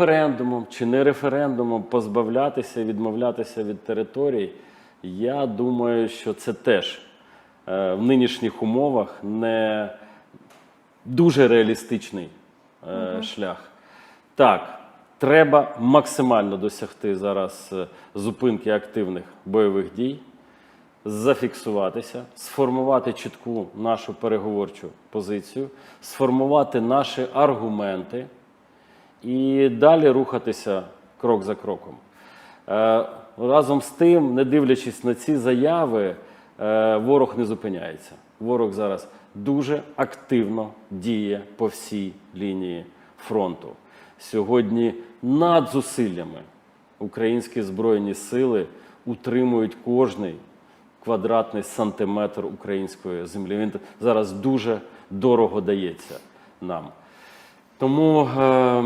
референдумом чи не референдумом позбавлятися, відмовлятися від територій, я думаю, що це теж е, в нинішніх умовах не дуже реалістичний е, шлях. Так, треба максимально досягти зараз е, зупинки активних бойових дій, зафіксуватися, сформувати чітку нашу переговорчу позицію, сформувати наші аргументи і далі рухатися крок за кроком. Е, Разом з тим, не дивлячись на ці заяви, е, ворог не зупиняється. Ворог зараз дуже активно діє по всій лінії фронту. Сьогодні над зусиллями українські збройні сили утримують кожний квадратний сантиметр української землі. Він зараз дуже дорого дається нам. Тому е,